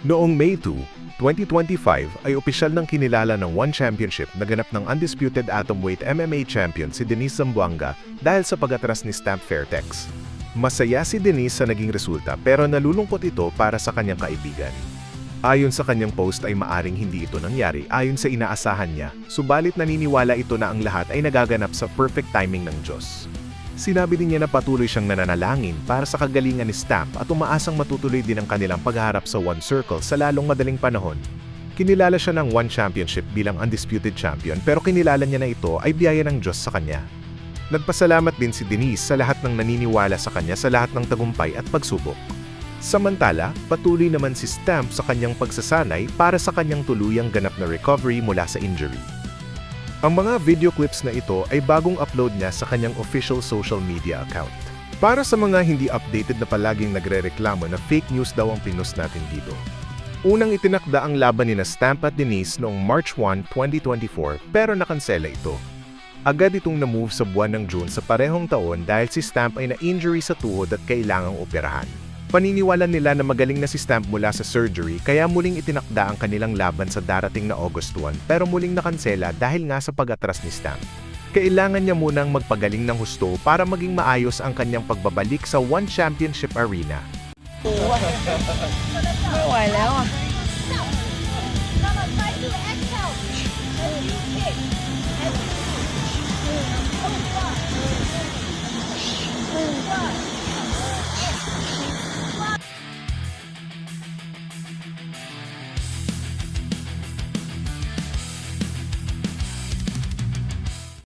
Noong May 2, 2025 ay opisyal ng kinilala ng One Championship na ganap ng undisputed atomweight MMA champion si Denise Zamboanga dahil sa pag-atras ni Stamp Fairtex. Masaya si Denise sa naging resulta pero nalulungkot ito para sa kanyang kaibigan. Ayon sa kanyang post ay maaring hindi ito nangyari ayon sa inaasahan niya, subalit naniniwala ito na ang lahat ay nagaganap sa perfect timing ng Diyos. Sinabi din niya na patuloy siyang nananalangin para sa kagalingan ni Stamp at umaasang matutuloy din ang kanilang pagharap sa One Circle sa lalong madaling panahon. Kinilala siya ng One Championship bilang undisputed champion pero kinilala niya na ito ay biyaya ng Diyos sa kanya. Nagpasalamat din si Denise sa lahat ng naniniwala sa kanya sa lahat ng tagumpay at pagsubok. Samantala, patuloy naman si Stamp sa kanyang pagsasanay para sa kanyang tuluyang ganap na recovery mula sa injury. Ang mga video clips na ito ay bagong upload niya sa kanyang official social media account. Para sa mga hindi updated na palaging nagre-reklamo na fake news daw ang pinost natin dito. Unang itinakda ang laban ni na Stamp at Denise noong March 1, 2024 pero nakansela ito. Agad itong na-move sa buwan ng June sa parehong taon dahil si Stamp ay na-injury sa tuhod at kailangang operahan. Paniniwala nila na magaling na si Stamp mula sa surgery kaya muling itinakda ang kanilang laban sa darating na August 1 pero muling nakansela dahil nga sa pag-atras ni Stamp. Kailangan niya munang magpagaling ng husto para maging maayos ang kanyang pagbabalik sa One Championship Arena. ไ